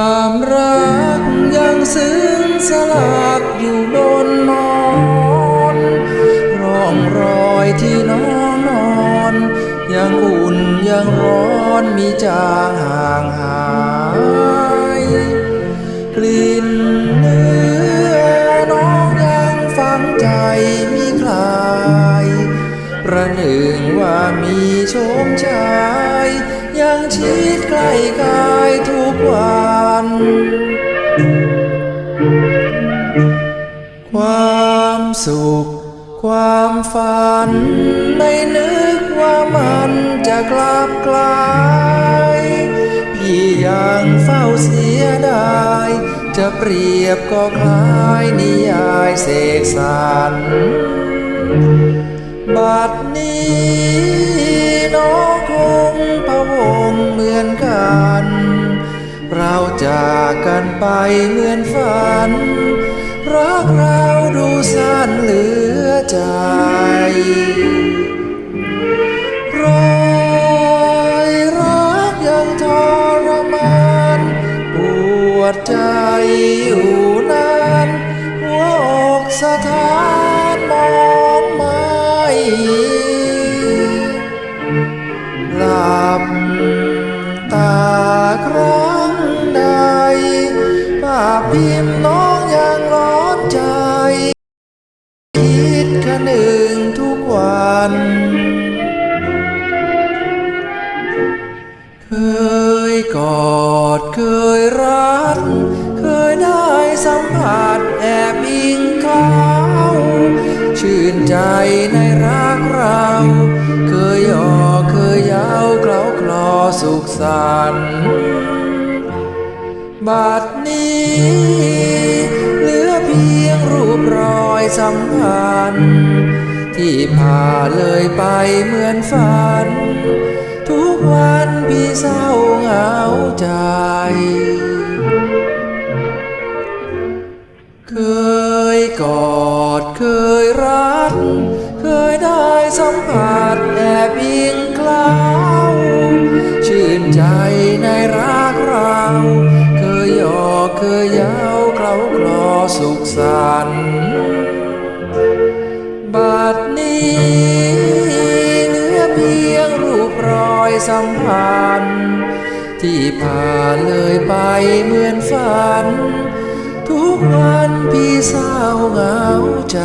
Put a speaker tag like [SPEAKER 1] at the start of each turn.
[SPEAKER 1] ความรักยังซึ้งสลักอยู่บนนอนร่องรอยที่น้องนอนยังอุ่นยังร้อนมีจางห่างหายกลิ่น ว่ามีโชมชาย ยังชิดใกล้กายทุกวันความสุข ความฝัน ไม่นึกว่ามันจะกลับกลายพี่ยังเฝ้าเสียดาย จะเปรียบก็คล้ายนิยายเสกสรร บัดนี้น้องคงพะวงเหมือนกัน เราจากกันไปเหมือนฝัน รักเราดูสั้นเหลือใจรอยรักยังทรมานปวดใจ ภาพพิมน้องยังร้อนใจ คิดคะหนึ่งทุกวัน เคยกอดเคยรัก เคยได้สัมผัสแอบอิงเขาชื่นใจในรักเรา เคยหยอกเคยเย้าเคล้าคลอสุขสัน บัดนี้เหลือเพียงรูปรอยสัมพันธ์ที่ผ่าเลยไปเหมือนฝัน ทุกวันพี่เศร้าเหงาใจ เคยกอดเคยรัก เคยได้สัมผัสแอบอิงเคล้ เคยย้าเคล้าคลอสุขสันต์บัดนี้เหลือเพียงรูปรอยสัมพันธ์ที่ผ่านเลยไปเหมือนฝัน ทุกวันพี่เศร้าเหงาใจ